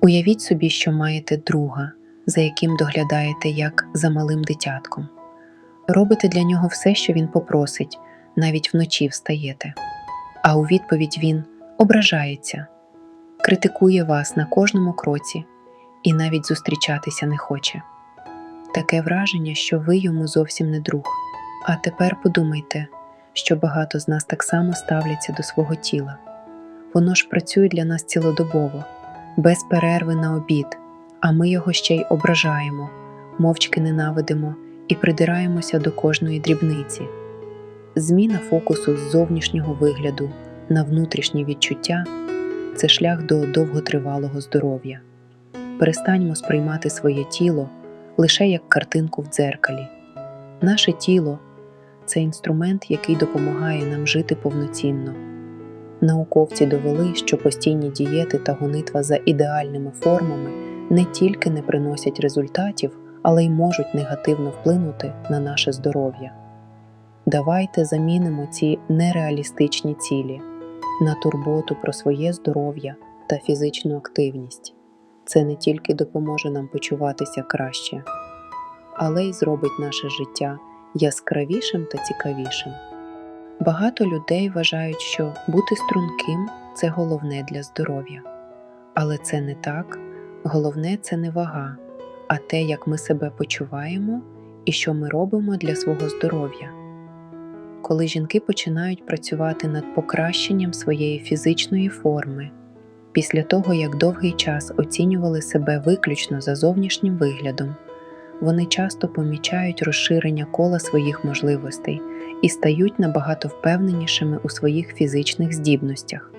Уявіть собі, що маєте друга, за яким доглядаєте як за малим дитятком. Робите для нього все, що він попросить, навіть вночі встаєте. А у відповідь він ображається, критикує вас на кожному кроці і навіть зустрічатися не хоче. Таке враження, що ви йому зовсім не друг. А тепер подумайте, що багато з нас так само ставляться до свого тіла. Воно ж працює для нас цілодобово, без перерви на обід, а ми його ще й ображаємо, мовчки ненавидимо і придираємося до кожної дрібниці. Зміна фокусу з зовнішнього вигляду на внутрішні відчуття це шлях до довготривалого здоров'я. Перестаньмо сприймати своє тіло лише як картинку в дзеркалі. Наше тіло це інструмент, який допомагає нам жити повноцінно. Науковці довели, що постійні дієти та гонитва за ідеальними формами не тільки не приносять результатів, але й можуть негативно вплинути на наше здоров'я. Давайте замінимо ці нереалістичні цілі на турботу про своє здоров'я та фізичну активність. Це не тільки допоможе нам почуватися краще, але й зробить наше життя яскравішим та цікавішим. Багато людей вважають, що бути струнким це головне для здоров'я. Але це не так. Головне це не вага, а те, як ми себе почуваємо і що ми робимо для свого здоров'я. Коли жінки починають працювати над покращенням своєї фізичної форми, після того як довгий час оцінювали себе виключно за зовнішнім виглядом, вони часто помічають розширення кола своїх можливостей і стають набагато впевненішими у своїх фізичних здібностях.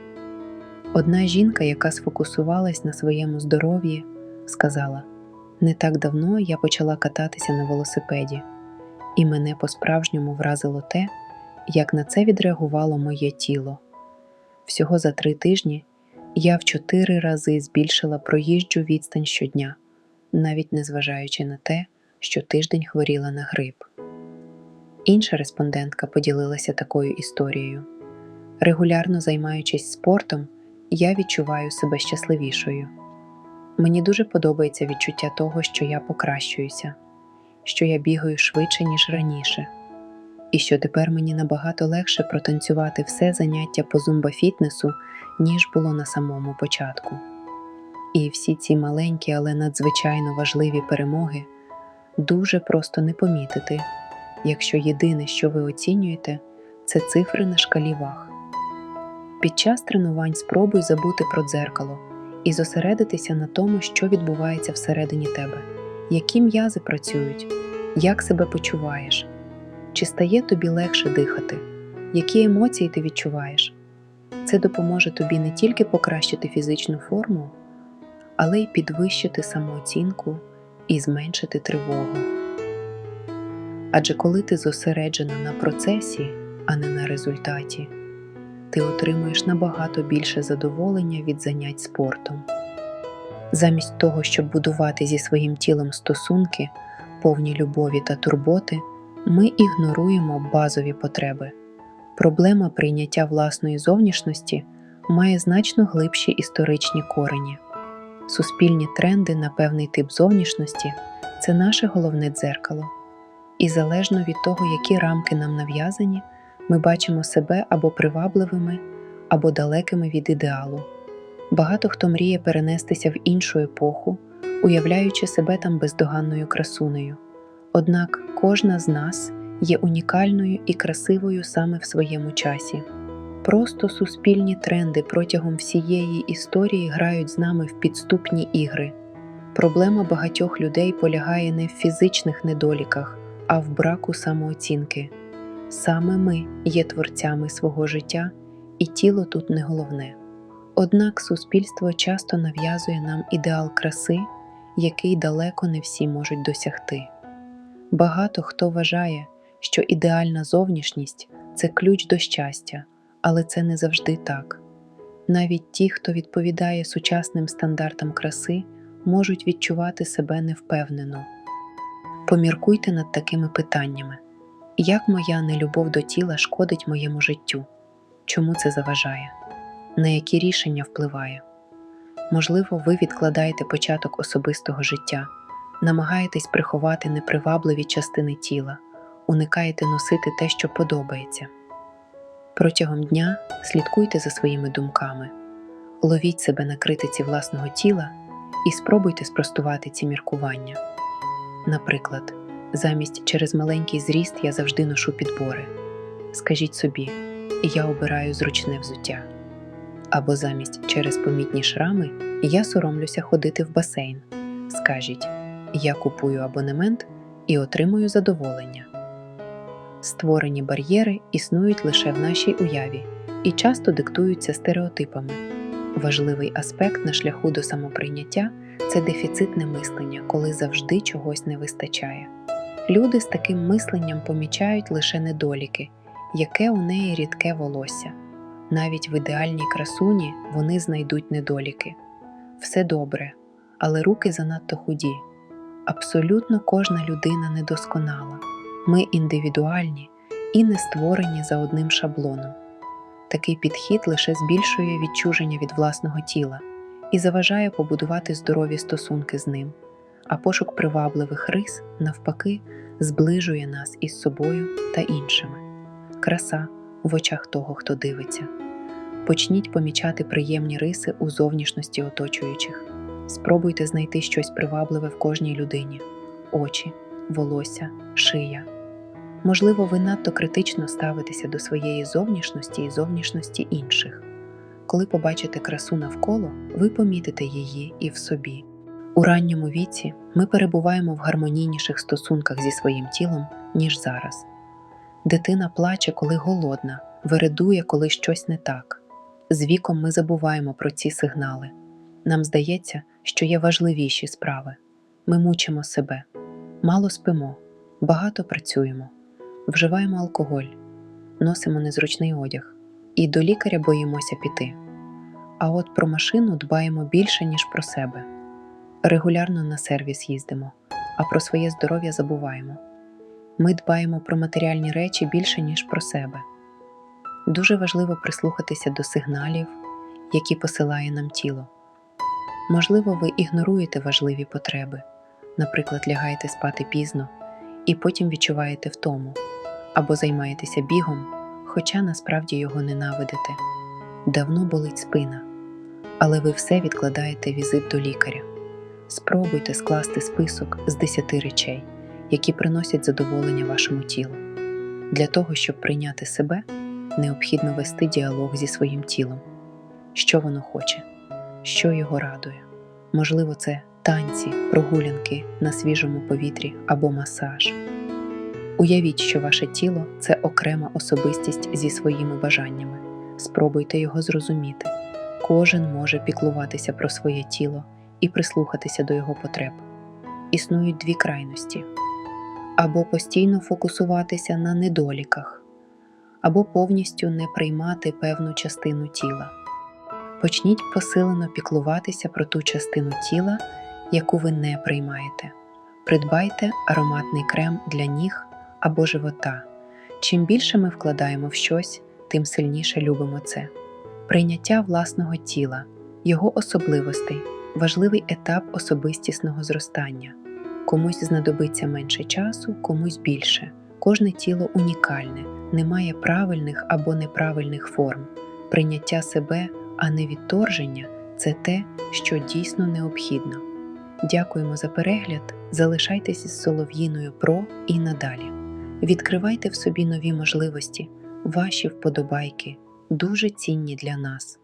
Одна жінка, яка сфокусувалась на своєму здоров'ї, сказала: Не так давно я почала кататися на велосипеді, і мене по-справжньому вразило те, як на це відреагувало моє тіло. Всього за три тижні я в чотири рази збільшила проїжджу відстань щодня, навіть незважаючи на те, що тиждень хворіла на грип. Інша респондентка поділилася такою історією. Регулярно займаючись спортом, я відчуваю себе щасливішою. Мені дуже подобається відчуття того, що я покращуюся, що я бігаю швидше, ніж раніше, і що тепер мені набагато легше протанцювати все заняття по зумба-фітнесу, ніж було на самому початку. І всі ці маленькі, але надзвичайно важливі перемоги дуже просто не помітити, якщо єдине, що ви оцінюєте, це цифри на шкалі ваг. Під час тренувань спробуй забути про дзеркало і зосередитися на тому, що відбувається всередині тебе, які м'язи працюють, як себе почуваєш, чи стає тобі легше дихати, які емоції ти відчуваєш. Це допоможе тобі не тільки покращити фізичну форму, але й підвищити самооцінку і зменшити тривогу. Адже коли ти зосереджена на процесі, а не на результаті, ти отримуєш набагато більше задоволення від занять спортом. Замість того, щоб будувати зі своїм тілом стосунки, повні любові та турботи, ми ігноруємо базові потреби. Проблема прийняття власної зовнішності має значно глибші історичні корені. Суспільні тренди на певний тип зовнішності це наше головне дзеркало. І залежно від того, які рамки нам нав'язані, ми бачимо себе або привабливими, або далекими від ідеалу. Багато хто мріє перенестися в іншу епоху, уявляючи себе там бездоганною красунею. Однак кожна з нас є унікальною і красивою саме в своєму часі. Просто суспільні тренди протягом всієї історії грають з нами в підступні ігри. Проблема багатьох людей полягає не в фізичних недоліках, а в браку самооцінки. Саме ми є творцями свого життя, і тіло тут не головне. Однак суспільство часто нав'язує нам ідеал краси, який далеко не всі можуть досягти. Багато хто вважає, що ідеальна зовнішність це ключ до щастя, але це не завжди так. Навіть ті, хто відповідає сучасним стандартам краси, можуть відчувати себе невпевнено. Поміркуйте над такими питаннями: як моя нелюбов до тіла шкодить моєму життю? чому це заважає, на які рішення впливає. Можливо, ви відкладаєте початок особистого життя, намагаєтесь приховати непривабливі частини тіла, уникаєте носити те, що подобається. Протягом дня слідкуйте за своїми думками, ловіть себе на критиці власного тіла і спробуйте спростувати ці міркування. Наприклад, замість через маленький зріст я завжди ношу підбори. Скажіть собі, я обираю зручне взуття. Або замість через помітні шрами я соромлюся ходити в басейн. Скажіть, я купую абонемент і отримую задоволення. Створені бар'єри існують лише в нашій уяві і часто диктуються стереотипами. Важливий аспект на шляху до самоприйняття це дефіцитне мислення, коли завжди чогось не вистачає. Люди з таким мисленням помічають лише недоліки, яке у неї рідке волосся. Навіть в ідеальній красуні вони знайдуть недоліки. Все добре, але руки занадто худі. Абсолютно кожна людина недосконала. Ми індивідуальні і не створені за одним шаблоном. Такий підхід лише збільшує відчуження від власного тіла і заважає побудувати здорові стосунки з ним, а пошук привабливих рис, навпаки, зближує нас із собою та іншими. Краса в очах того, хто дивиться. Почніть помічати приємні риси у зовнішності оточуючих. Спробуйте знайти щось привабливе в кожній людині: очі, волосся, шия. Можливо, ви надто критично ставитеся до своєї зовнішності і зовнішності інших. Коли побачите красу навколо, ви помітите її і в собі. У ранньому віці ми перебуваємо в гармонійніших стосунках зі своїм тілом, ніж зараз. Дитина плаче, коли голодна, вередує, коли щось не так. З віком ми забуваємо про ці сигнали. Нам здається, що є важливіші справи. Ми мучимо себе, мало спимо, багато працюємо, вживаємо алкоголь, носимо незручний одяг і до лікаря боїмося піти. А от про машину дбаємо більше, ніж про себе. Регулярно на сервіс їздимо, а про своє здоров'я забуваємо. Ми дбаємо про матеріальні речі більше, ніж про себе. Дуже важливо прислухатися до сигналів, які посилає нам тіло. Можливо, ви ігноруєте важливі потреби, наприклад, лягаєте спати пізно і потім відчуваєте втому, або займаєтеся бігом, хоча насправді його ненавидите. Давно болить спина, але ви все відкладаєте візит до лікаря. Спробуйте скласти список з 10 речей, які приносять задоволення вашому тілу. Для того, щоб прийняти себе, необхідно вести діалог зі своїм тілом, що воно хоче, що його радує. Можливо, це танці, прогулянки на свіжому повітрі або масаж. Уявіть, що ваше тіло це окрема особистість зі своїми бажаннями. Спробуйте його зрозуміти. Кожен може піклуватися про своє тіло і прислухатися до його потреб. Існують дві крайності: або постійно фокусуватися на недоліках, або повністю не приймати певну частину тіла. Почніть посилено піклуватися про ту частину тіла, яку ви не приймаєте. Придбайте ароматний крем для ніг або живота. Чим більше ми вкладаємо в щось, тим сильніше любимо це. Прийняття власного тіла, його особливостей важливий етап особистісного зростання. Комусь знадобиться менше часу, комусь більше. Кожне тіло унікальне, немає правильних або неправильних форм. Прийняття себе, а не відторження це те, що дійсно необхідно. Дякуємо за перегляд. Залишайтесь із Солов'їною Про і надалі. Відкривайте в собі нові можливості, ваші вподобайки дуже цінні для нас.